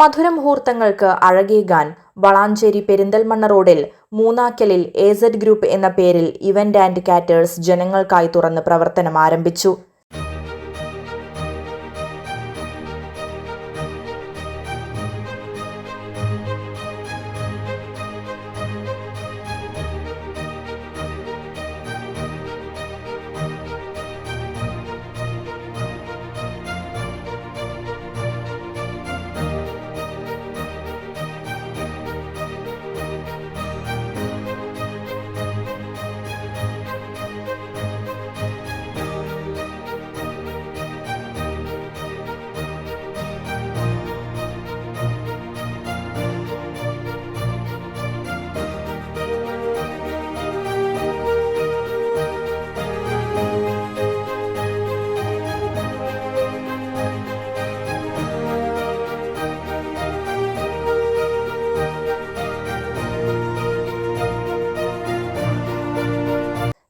മധുരമുഹൂർത്തങ്ങൾക്ക് അഴകേകാൻ വളാഞ്ചേരി പെരിന്തൽമണ്ണ റോഡിൽ മൂന്നാക്കലിൽ Z group എന്ന പേരിൽ ഇവന്റ് ആൻഡ് കാറ്റേഴ്സ് ജനങ്ങൾക്കായി തുറന്ന് പ്രവർത്തനം ആരംഭിച്ചു.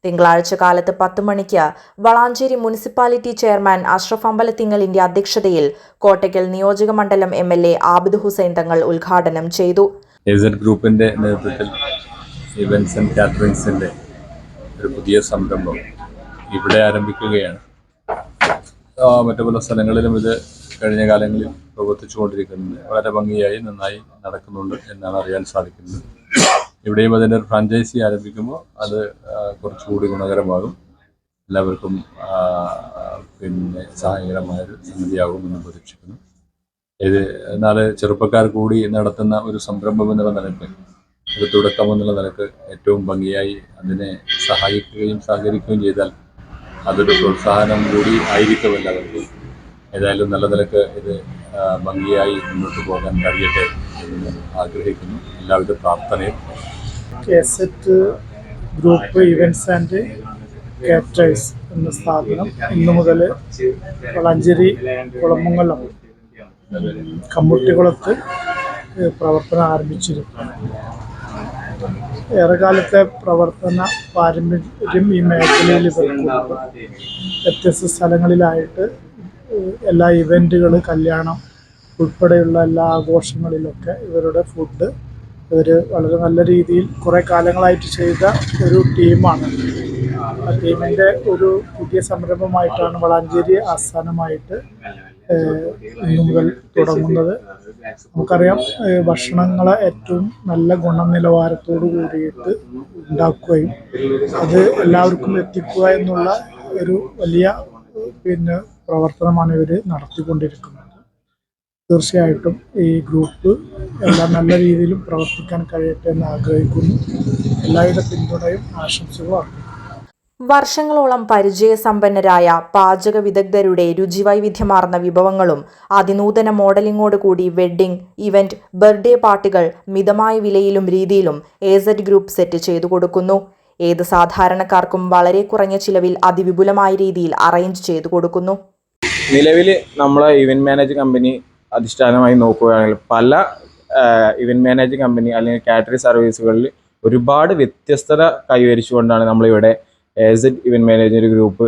തിങ്കളാഴ്ച കാലത്ത് പത്ത് മണിക്ക് വളാഞ്ചേരി മുനിസിപ്പാലിറ്റി ചെയർമാൻ അഷ്റഫ് അമ്പലത്തിങ്ങലിന്റെ അധ്യക്ഷതയിൽ കോട്ടയ്ക്കൽ നിയോജക മണ്ഡലം M L A Abid Hussain Thangal ഉദ്ഘാടനം ചെയ്തു. ഗ്രൂപ്പിന്റെ നേതൃത്വത്തിൽ ഇവന്റ്സ് ആൻഡ് കാറ്ററിങ്സിന്റെ ഒരു പുതിയ സംരംഭം ഇവിടെ ആരംഭിക്കുകയാണ്. മറ്റു പല സ്ഥലങ്ങളിലും ഇത് കഴിഞ്ഞ കാലങ്ങളിൽ പ്രവർത്തിച്ചുകൊണ്ടിരിക്കുന്നത് വളരെ ഭംഗിയായി നന്നായി നടക്കുന്നുണ്ട് എന്നാണ് അറിയാൻ സാധിക്കുന്നത്. ഇവിടെയും അതിന്റെ ഒരു ഫ്രാഞ്ചൈസി ആരംഭിക്കുമ്പോൾ അത് കുറച്ചുകൂടി ഗുണകരമാകും. എല്ലാവർക്കും പിന്നെ സഹായകരമായൊരു സംഗതിയാകുമെന്ന് പ്രതീക്ഷിക്കുന്നു. ഇത് നാല് ചെറുപ്പക്കാർ കൂടി നടത്തുന്ന ഒരു സംരംഭം എന്നുള്ള നിലയ്ക്ക് ഒരു തുടക്കം എന്നുള്ള നിലയ്ക്ക് ഏറ്റവും ഭംഗിയായി അതിനെ സഹായിക്കുകയും സഹകരിക്കുകയും ചെയ്താൽ അതൊരു പ്രോത്സാഹനം കൂടി ആയിരിക്കും എല്ലാവർക്കും. ഏതായാലും നല്ല നിലയ്ക്ക് ഇത് ഭംഗിയായി മുന്നോട്ട് പോകാൻ കഴിയട്ടെ എന്ന് ആഗ്രഹിക്കുന്നു. എല്ലാവിധ പ്രാർത്ഥനയും. ഗ്രൂപ്പ് ഇവന്റ്സ് ആൻഡ് കാറ്റേഴ്സ് എന്ന സ്ഥാപനം ഇന്നു മുതൽ വളഞ്ചേരി കുളമംഗലം കമ്മുട്ടിക്കുളത്ത് പ്രവർത്തനം ആരംഭിച്ചിരിക്കുന്നു. ഏറെക്കാലത്തെ പ്രവർത്തന പാരമ്പര്യം ഈ മേഖലയിൽ വ്യത്യസ്ത സ്ഥലങ്ങളിലായിട്ട് എല്ലാ ഇവന്റുകൾ കല്യാണം ഉൾപ്പെടെയുള്ള എല്ലാ ആഘോഷങ്ങളിലൊക്കെ ഇവരുടെ ഫുഡ് ഇവർ വളരെ നല്ല രീതിയിൽ കുറേ കാലങ്ങളായിട്ട് ചെയ്ത ഒരു ടീമാണ് ആ ടീമിന്റെ ഒരു പുതിയ സംരംഭമായിട്ടാണ് വളാഞ്ചേരി ആസ്ഥാനമായിട്ട് ഇന്നു മുതൽ തുടങ്ങുന്നത്. നമുക്കറിയാം ഭക്ഷണങ്ങളെ ഏറ്റവും നല്ല ഗുണനിലവാരത്തോടു കൂടിയിട്ട് ഉണ്ടാക്കുകയും അത് എല്ലാവർക്കും എത്തിക്കുക എന്നുള്ള ഒരു വലിയ പിന്നെ പ്രവർത്തനമാണ് ഇവർ നടത്തിക്കൊണ്ടിരിക്കുന്നത്. തീർച്ചയായിട്ടും ഈ ഗ്രൂപ്പ് എല്ലാം നല്ല രീതിയിലും പ്രവർത്തിക്കാൻ കഴിയട്ടെ എന്ന് ആഗ്രഹിക്കുന്നു. എല്ലാവിധ പിന്തുണയും ആശംസകളും അർപ്പിക്കുന്നു. വർഷങ്ങളോളം പരിചയസമ്പന്നരായ പാചക വിദഗ്ധരുടെ രുചിവൈവിധ്യമാർന്ന വിഭവങ്ങളും അതിനൂതന മോഡലിങ്ങോട് കൂടി വെഡ്ഡിംഗ് ഇവന്റ് ബർത്ത്ഡേ പാർട്ടികൾ മിതമായ വിലയിലും രീതിയിലും ഏസഡ് ഗ്രൂപ്പ് സെറ്റ് ചെയ്തു കൊടുക്കുന്നു. ഏത് സാധാരണക്കാർക്കും വളരെ കുറഞ്ഞ ചിലവിൽ അതിവിപുലമായ രീതിയിൽ അറേഞ്ച് ചെയ്തു കൊടുക്കുന്നു. നിലവിൽ നമ്മളെ ഇവന്റ് മാനേജ് കമ്പനി അധിഷ്ഠാനമായി നോക്കുകയാണെങ്കിൽ പല ഇവന്റ് മാനേജ് കമ്പനി അല്ലെങ്കിൽ കാറ്ററിംഗ് സർവീസുകളിൽ ഒരുപാട് വ്യത്യസ്തത കൈവരിച്ചുകൊണ്ടാണ് നമ്മളിവിടെ ace ed event manager group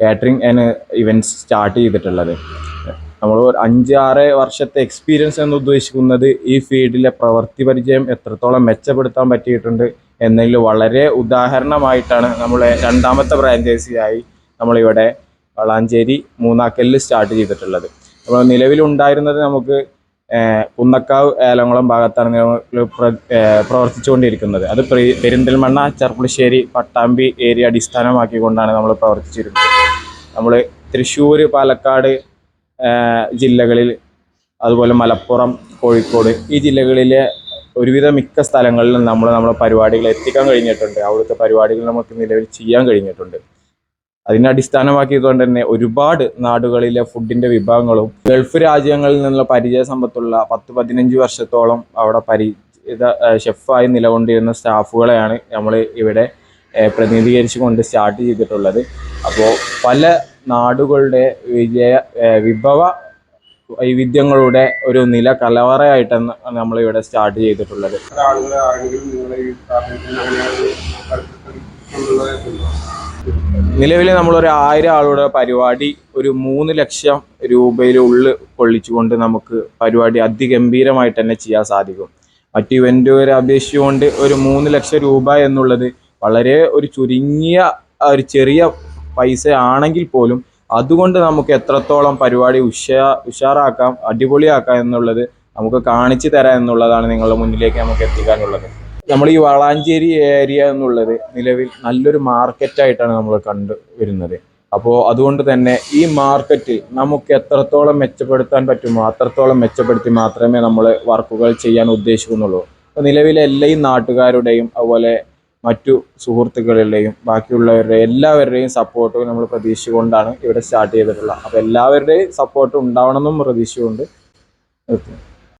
catering and events start ചെയ്തിട്ടുള്ളത്. നമ്മൾ അഞ്ച് ആറ് വർഷത്തെ എക്സ്പീരിയൻസ് എന്ന് ഉദ്ദേശിക്കുന്നത് ഈ ഫീൽഡിലെ പ്രവൃത്തി പരിചയം എത്രത്തോളം മെച്ചപ്പെടുത്താൻ പറ്റിയിട്ടുണ്ട് എന്നതിൽ വളരെ ഉദാഹരണമായിട്ടാണ് നമ്മളെ രണ്ടാമത്തെ ഫ്രാഞ്ചൈസിയായി നമ്മളിവിടെ വളാഞ്ചേരി മൂന്നാക്കലിൽ സ്റ്റാർട്ട് ചെയ്തിട്ടുള്ളത്. അപ്പോൾ നിലവിലുണ്ടായിരുന്നത് നമുക്ക് കുന്നക്കാവ് ഏലംകുളം ഭാഗത്താണ് പ്രവർത്തിച്ചുകൊണ്ടിരിക്കുന്നത്. അത് പെരിന്തൽമണ്ണ ചെർപ്പുളശ്ശേരി പട്ടാമ്പി ഏരിയ അടിസ്ഥാനമാക്കിക്കൊണ്ടാണ് നമ്മൾ പ്രവർത്തിച്ചിരുന്നത്. നമ്മൾ തൃശ്ശൂർ പാലക്കാട് ജില്ലകളിൽ അതുപോലെ മലപ്പുറം കോഴിക്കോട് ഈ ജില്ലകളിലെ ഒരുവിധ മിക്ക സ്ഥലങ്ങളിലും നമ്മൾ നമ്മുടെ പരിപാടികൾ എത്തിക്കാൻ കഴിഞ്ഞിട്ടുണ്ട്. അവിടുത്തെ പരിപാടികൾ നമുക്ക് നിലവിൽ ചെയ്യാൻ കഴിഞ്ഞിട്ടുണ്ട്. അതിനെ അടിസ്ഥാനമാക്കിയതുകൊണ്ട് തന്നെ ഒരുപാട് നാടുകളിലെ ഫുഡിന്റെ വിഭവങ്ങളും ഗൾഫ് രാജ്യങ്ങളിൽ നിന്നുള്ള പരിചയ സമ്പത്തുള്ള പത്ത് പതിനഞ്ച് വർഷത്തോളം അവിടെ പരിചിത ഷെഫായി നിലകൊണ്ടിരുന്ന സ്റ്റാഫുകളെയാണ് നമ്മൾ ഇവിടെ പ്രതിനിധീകരിച്ചു കൊണ്ട് സ്റ്റാർട്ട് ചെയ്തിട്ടുള്ളത്. അപ്പോൾ പല നാടുകളുടെ വിജയ വിഭവ വൈവിധ്യങ്ങളുടെ ഒരു നില കലവറയായിട്ടാണ് നമ്മൾ ഇവിടെ സ്റ്റാർട്ട് ചെയ്തിട്ടുള്ളത്. ആളുകളെ ആരെങ്കിലും നിങ്ങളെ ഈ സ്ഥാപനത്തിൽ നിലവിൽ നമ്മളൊരു ആയിരം ആളുടെ പരിപാടി ഒരു മൂന്ന് ലക്ഷം രൂപയിൽ ഉള്ളിൽ കൊള്ളിച്ചുകൊണ്ട് നമുക്ക് പരിപാടി അതിഗംഭീരമായിട്ട് തന്നെ ചെയ്യാൻ സാധിക്കും. മറ്റു ഇവന്റുകാരെ അപേക്ഷിച്ചുകൊണ്ട് ഒരു മൂന്ന് ലക്ഷം രൂപ എന്നുള്ളത് വളരെ ഒരു ചുരുങ്ങിയ ഒരു ചെറിയ പൈസ ആണെങ്കിൽ പോലും അതുകൊണ്ട് നമുക്ക് എത്രത്തോളം പരിപാടി ഉഷാ ഉഷാറാക്കാം അടിപൊളിയാക്കാം എന്നുള്ളത് നമുക്ക് കാണിച്ചു തരാം എന്നുള്ളതാണ് നിങ്ങളുടെ മുന്നിലേക്ക് നമുക്ക് എത്തിക്കാനുള്ളത്. നമ്മൾ ഈ വളാഞ്ചേരി ഏരിയ എന്നുള്ളത് നിലവിൽ നല്ലൊരു മാർക്കറ്റായിട്ടാണ് നമ്മൾ കണ്ടു വരുന്നത്. അപ്പോൾ അതുകൊണ്ട് തന്നെ ഈ മാർക്കറ്റ് നമുക്ക് എത്രത്തോളം മെച്ചപ്പെടുത്താൻ പറ്റുമോ അത്രത്തോളം മെച്ചപ്പെടുത്തി മാത്രമേ നമ്മൾ വർക്കുകൾ ചെയ്യാൻ ഉദ്ദേശിക്കുന്നുള്ളൂ. അപ്പോൾ നിലവിലെ എല്ലാ ഈ നാട്ടുകാരുടെയും അതുപോലെ മറ്റു സുഹൃത്തുക്കളുടെയും ബാക്കിയുള്ളവരുടെ എല്ലാവരുടെയും സപ്പോർട്ടും നമ്മൾ പ്രതീക്ഷിച്ചുകൊണ്ടാണ് ഇവിടെ സ്റ്റാർട്ട് ചെയ്തിട്ടുള്ളത്. അപ്പോൾ എല്ലാവരുടെയും സപ്പോർട്ട് ഉണ്ടാവണമെന്നും പ്രതീക്ഷിച്ചുകൊണ്ട് നിർത്തുന്നു.